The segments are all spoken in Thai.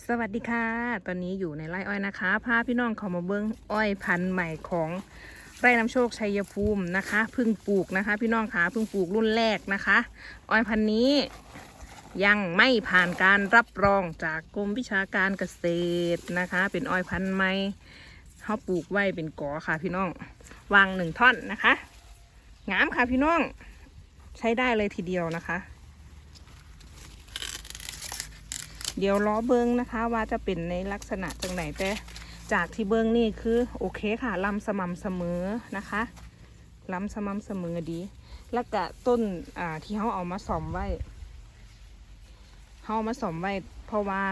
สวัสดีค่ะ ตอนนี้อยู่ในไร่อ้อยนะคะ พาพี่น้องเขามาเบิ้งอ้อยพันธุ์ใหม่ของไร่น้ำโชคชัยภูมินะคะเพิ่งปลูกนะคะ พี่น้องคะเพิ่งปลูกรุ่นแรกนะคะ อ้อยพันธุ์นี้ยังไม่ผ่านการรับรองจากกรมวิชาการเกษตรนะคะ เป็นอ้อยพันธุ์ใหม่เขาปลูกไว้เป็นกอค่ะพี่น้อง วางหนึ่งท่อนนะคะงามค่ะพี่น้อง ใช้ได้เลยทีเดียวนะคะ เดี๋ยวล้อเบิ้งนะคะ ว่าจะเป็นในลักษณะจังไหนแต่จากที่เบิ้งนี่คือโอเคค่ะลำสม่ำเสมอนะคะลำสม่ำเสมอดี แล้วก็ต้นอ่าที่เขาเอามาสอมไว้เขาเอามาสอมไว้ เพราะว่า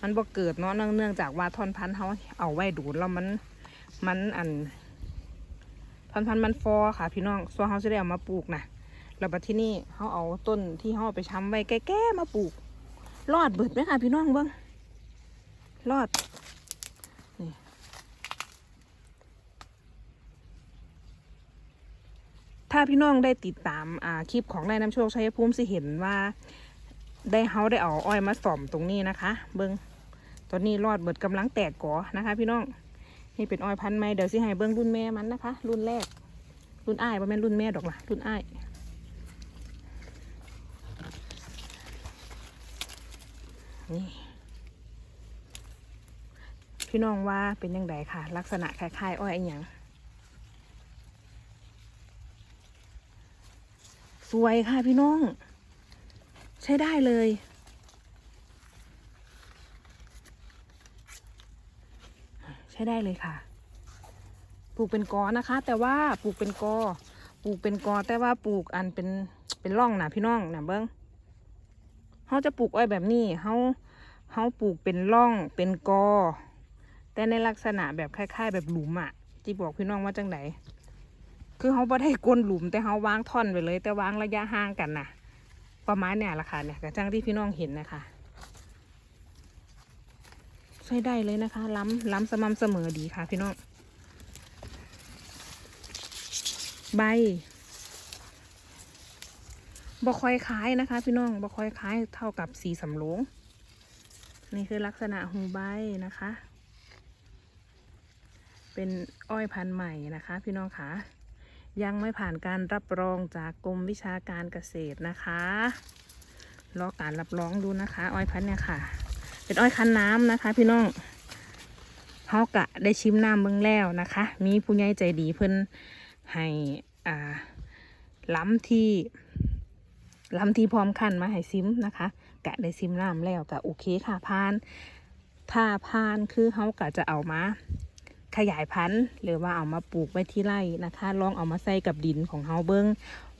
มันบ่เกิดเนาะเนื่องเนื่องจากว่าท่อนพันธุ์เขาเอาไว้ดูดแล้วมันมันอันท่อนพันธุ์มันฟอค่ะ พี่น้องส่วนเขาจะได้เอามาปลูกนะแล้วบัดที่นี่เขาเอาต้นที่เขาเอาไปช้ำไว้แก่ๆมาปลูก รอดเบิดไหมคะพี่น้องเบิ้งรอดนี่ถ้าพี่น้องได้ติดตามอ่าคลิปของนายน้ำโชคชัยภูมิสิเห็นว่า ได้เฮาได้เอาอ้อยมาส่อมตรงนี้นะคะ เบิ้งตอนนี้รอดเบิดกำลังแตกก่อนะคะ พี่น้องนี่เป็นอ้อยพันธุ์ใหม่เดี๋ยวสิให้เบิ้งรุ่นแม่มันนะคะ รุ่นแรก รุ่นอ้ายประมาณรุ่นแม่ดอกล่ะรุ่นอ้าย นี่พี่น้องว่าเป็นยังไงค่ะ ลักษณะคล้ายๆอ้อยอย่างสวยค่ะพี่น้อง ใช้ได้เลย ใช้ได้เลยค่ะ ปลูกเป็นกอนะคะ แต่ว่าปลูกเป็นกอปลูกเป็นกอแต่ว่าปลูกอันเป็นเป็นร่องนะพี่น้องนะเบิ้ง เขาจะปลูกอ้อยแบบนี้เขาเขาปลูกเป็นร่องเป็นกอ แต่ในลักษณะแบบคล้าย ๆ แบบหลุมอะ่ะจีบอกพี่น้องว่าจังไหนคือเขาไม่ได้ก้นหลุมแต่เขาวางท่อนไปเลย แต่วางระยะห่างกันนะประมาณเนี่ยละค่ะเนี่ยกระจังที่พี่น้องเห็นนะคะใช้ได้เลยนะคะ ล้ำล้ำสม่ำเสมอดีค่ะพี่น้องใบ บ่คอยคล้ายนะคะ พี่น้องบ่คอยคล้ายเท่ากับสีสำโรงนี่คือลักษณะหูใบนะคะ เป็นอ้อยพันธุ์ใหม่นะคะ พี่น้องคะยังไม่ผ่านการรับรองจากกรมวิชาการเกษตรนะคะรอการรับรองดูนะคะ อ้อยพันธุ์เนี่ยค่ะ เป็นอ้อยคั้นน้ำนะคะ พี่น้องเฮากะได้ชิมน้ำเบิ่งแล้วนะคะ มีผู้ใหญ่ใจดีเพิ่นให้อ่าล้ำที่ ลำที่พร้อมขั้นมาให้ซิมนะคะ กะได้ซิมน้ำแล้วกะโอเคค่ะพาน ถ้าพานคือเขากะจะเอามาขยายพันธุ์หรือว่าเอามาปลูกไว้ที่ไร่นะคะ ลองเอามาใส่กับดินของเฮาเบิ้ง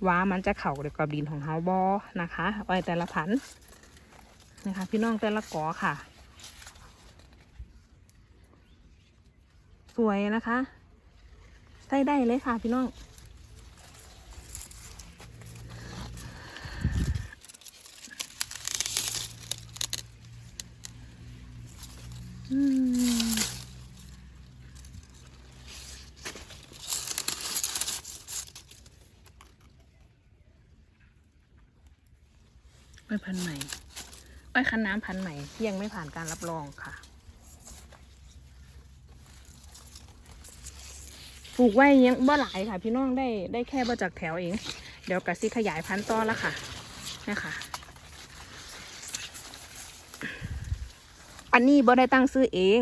ว่ามันจะเข่ากับดินของเฮาบอนะคะไว้แต่ละพันธุ์นะคะ พี่น้องแต่ละกอค่ะ สวยนะคะ ใส่ได้เลยค่ะพี่น้อง อ้อยพันธุ์ใหม่อ้อยคันน้ำพันธุ์ใหม่ที่ยังไม่ผ่านการรับรองค่ะปลูกไว้ยังบ่หลายค่ะ พี่น้องได้ได้แค่บ่จากแถวเอง เดี๋ยวกะซิขยายพันธุ์ต่อแล้วค่ะนะคะอันนี้บ่ได้ตั้งซื้อเอง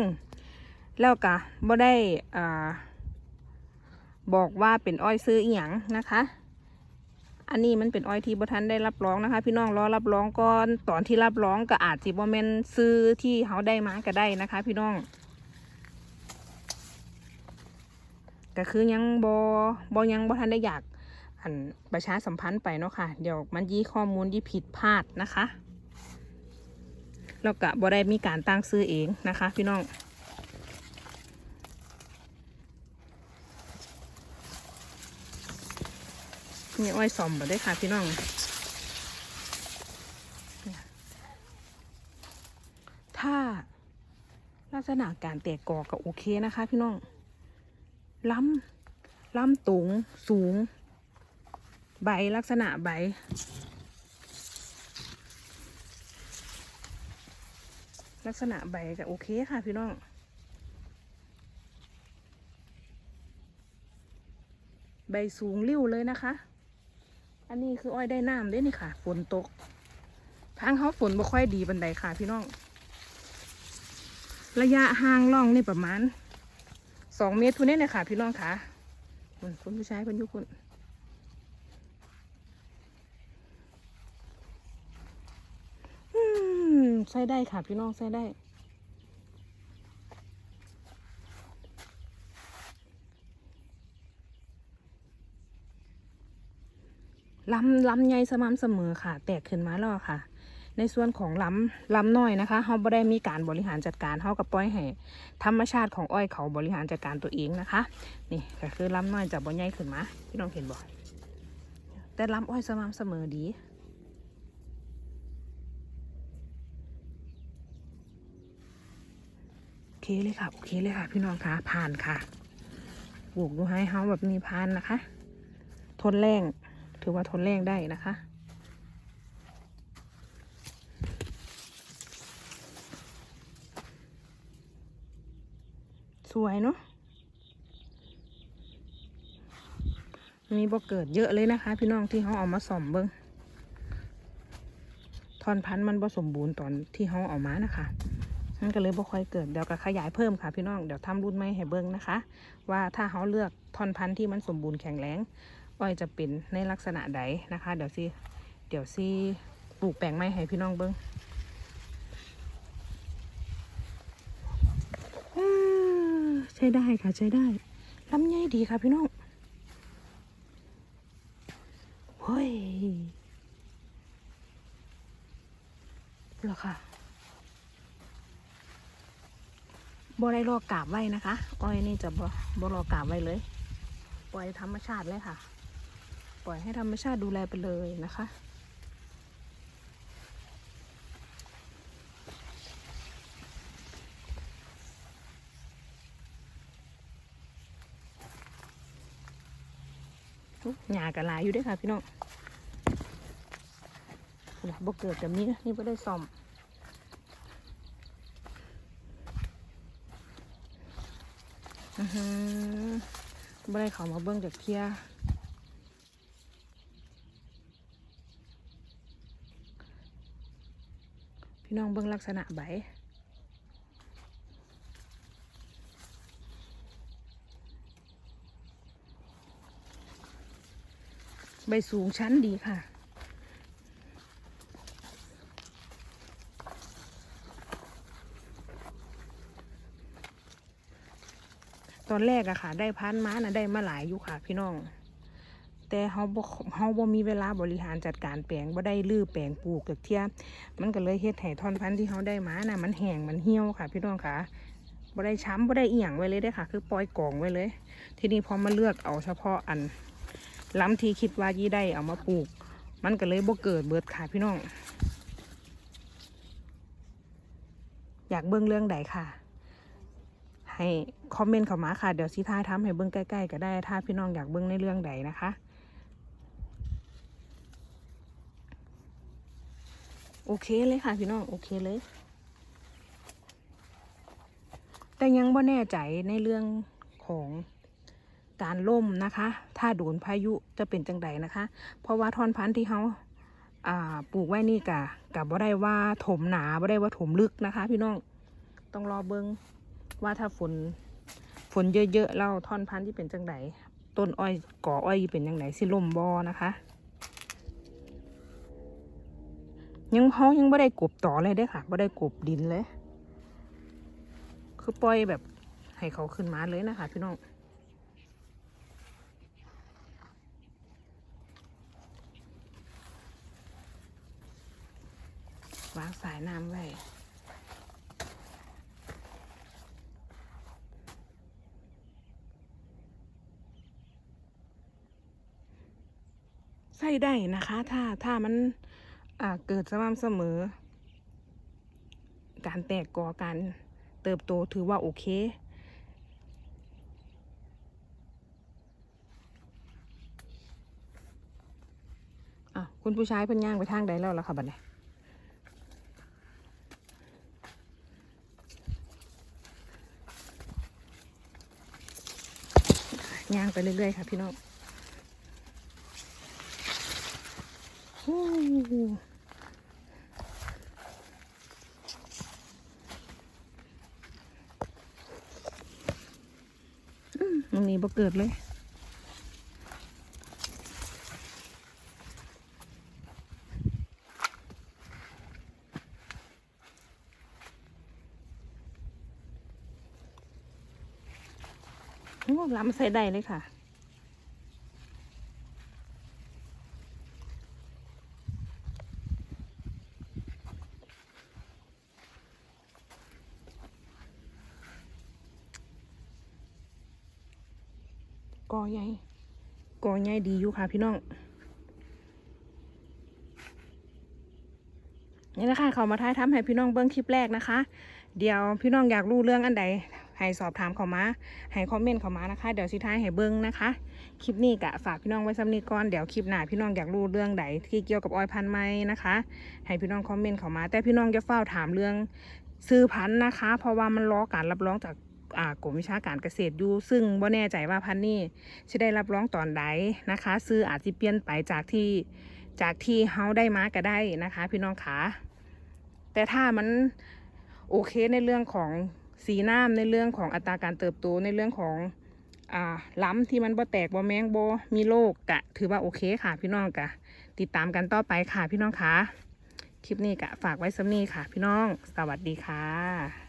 แล้วก็บ่ได้อ่าบอกว่าเป็นอ้อยซื้ออีหยังนะคะ อันนี้มันเป็นอ้อยที่บ่ทันได้รับรองนะคะ พี่น้องรอรับรองก่อนตอนที่รับรองก็อาจสิบ่แม่นซื้อที่เขาได้มาก็ได้นะคะ พี่น้องก็คือยังบอบอยังบ่ทันได้อยากอันประชาสัมพันธ์ไปเนาะค่ะ เดี๋ยวมันยี่ข้อมูลที่ผิดพลาดนะคะ แล้วก็บ่ได้มีการตั้งซื้อเองนะคะ พี่น้อง นี่อ้อยสอมมาด้ค่ะพี่น้องถ้าลักษณะการแตกกอก็โอเคนะคะ พี่น้อง ล้ำล้ำตุงสูง ใบลักษณะใบ ลักษณะใบก็โอเคค่ะพี่น้องใบสูงริ้วเลยนะคะ อันนี้คืออ้อยได้น้ำเด้นี่ค่ะ ฝนตก ทางเขาฝนบ่ค่อยดีบันไดค่ะ พี่น้อง ระยะห่างล่องนี่ประมาณสองเมตรทุนนี่เลยค่ะ พี่น้องค่ะคุณคุณผู้ชายเพิ่นอยุคุณใส่ได้ค่ะ พี่น้องใส่ได้ ลำลำใหญ่สม่ำเสมอค่ะ แตกขึ้นมาแล้วค่ะ ในส่วนของลำลำน้อยนะคะเขาไม่ได้มีการบริหารจัดการเขากับปล่อยให้ธรรมชาติของอ้อยเขาบริหารจัดการตัวเองนะคะ นี่ก็คือลำน้อยจะบ่ใหญ่ขึ้นมาพี่น้องเห็นบ่แต่ลำอ้อยสม่ำเสมอดีโอเคเลยค่ะโอเคเลยค่ะ พี่น้องคะผ่านค่ะปลูกดูให้เฮาแบบมีพันนะคะ ทนแรง ถือว่าทนแรงได้นะคะ สวยเนาะมีบ่เกิดเยอะเลยนะคะ พี่น้องที่เขาเอามาส่อมเบิ้งทอนพันธุ์มันบ่สมบูรณ์ตอนที่เขาเอามานะคะมันก็เลยบ่ค่อยเกิดเดี๋ยวก็ขยายเพิ่มค่ะพี่น้องเดี๋ยวทำรุ่นใหม่ให้เบิ้งนะคะ ว่าถ้าเขาเลือกทอนพันธุ์ที่มันสมบูรณ์แข็งแรง อ้อยจะเป็นในลักษณะใดนะคะ เดี๋ยวสิเดี๋ยวสิปลูกแปลงไม้ให้พี่น้องเบิ้งอ่าใช้ได้ค่ะใช้ได้ลำไยดีค่ะพี่น้องเฮ้ยเหรอค่ะบ่ได้รอกราบไว้นะคะ อ้อยนี่จะบ่บ่รอกราบไว้เลย ปล่อยธรรมชาติเลยค่ะ ปล่อยให้ธรรมชาติดูแลไปเลยนะคะ หยากระลายอยู่ด้วยค่ะพี่น้องนะบกเกิดแบบนี้นี่ไม่ได้ซ่อมอือหือไม่ได้เขามาเบิ้องจากเทีย พี่น้องเบิ่งลักษณะใบใบสูงชั้นดีค่ะ ตอนแรกอะค่ะ ได้พันม้านะได้มาหลายอยู่ค่ะ พี่น้อง แต่เฮาบ่เฮาบ่มีเวลาบริหารจัดการแปลงบ่ได้ลื้อแปลงปลูกจากเที่ยมันก็เลยเฮ็ดให้ท่อนพันธุ์ที่เฮาได้มาน่ะมันแห้งมันเหี่ยวค่ะ พี่น้องค่ะบ่ได้ช้ำบ่ได้เอียงไว้เลยเด้ค่ะ คือปล่อยกองไว้เลย ทีนี้พอมาเลือกเอาเฉพาะอันล้ำที่คิดว่ายี่ได้เอามาปลูก มันก็เลยบ่เกิดเบิดค่ะพี่น้อง อยากเบิ่งเรื่องใดค่ะ ให้คอมเมนต์เข้ามาค่ะ เดี๋ยวสิท้ายทำให้เบิ่งใกล้ๆก็ได้ ถ้าพี่น้องอยากเบิ่งในเรื่องใดนะคะ โอเคเลยค่ะพี่น้อง โอเคเลย แต่ยังบ่แน่ใจในเรื่องของการล่มนะคะ ถ้าโดนพายุจะเป็นจังใดนะคะ เพราะว่าท่อนพันธุ์ที่เขาปลูกไว้นี่กะกับบ่าได้ว่าถมหนาบ่ได้ว่าถมลึกนะคะ พี่น้อง ต้องรอเบิงว่าถ้าฝนฝนเยอะๆแล้วท่อนพันธุ์ที่เป็นจังใดต้นอ้อยก่ออ้อยเป็นจังไดสิล่มบอนะคะ ยังเขายังไม่ได้กบต่อเลยเด้อค่ะไม่ได้กบดินเลย คือปล่อยแบบให้เขาขึ้นมาเลยนะคะ พี่น้องวางสายน้ำไว้ใส่ได้นะคะ ถ้าถ้ามัน เกิดสม่ำเสมอ การแตกกอการเติบโตถือว่าโอเคคุณผู้ชายเพิ่นย่างไปทางใดแล้วล่ะค่ะบัดนี้ย่างไปเรื่อยๆค่ะพี่น้อง ตรงนี้บ่เกิดเลยโอ้ล้ำใส่ได้เลยค่ะ กอใหญ่กอใหญ่ดีอยู่ค่ะพี่น้องนี่นะคะเขามาท้ายทำให้พี่น้องเบิ้งคลิปแรกนะคะ เดี๋ยวพี่น้องอยากรู้เรื่องอันใดให้สอบถามเขามาให้คอมเมนต์เขามานะคะ เดี๋ยวสิท้ายให้เบิ้งนะคะ คลิปนี้กะฝากพี่น้องไว้สำนีก่อน เดี๋ยวคลิปหน้าพี่น้องอยากรู้เรื่องใดที่เกี่ยวกับออยพันไหมนะคะ ให้พี่น้องคอมเมนต์เขามา แต่พี่น้องจะเฝ้าถามเรื่องซื้อพันนะคะ เพราะว่ามันรอการรับรองจาก กรมวิชาการเกษตรอยู่ ซึ่งบ่แน่ใจว่าพันนี้จะได้รับรองตอนใดนะคะ ซื้ออาจจะเปลี่ยนไปจากที่จากที่เฮาได้มาก็ได้นะคะ พี่น้องขาแต่ถ้ามันโอเคในเรื่องของสีน้ำในเรื่องของอัตราการเติบโตในเรื่องของอ่าล้ำที่มันบ่แตกบ่แมงบ่มีโรคกะ ถือว่าโอเคค่ะพี่น้องกะ ติดตามกันต่อไปค่ะพี่น้องคะคลิปนี้กะฝากไว้สำนีค่ะพี่น้อง สวัสดีค่ะ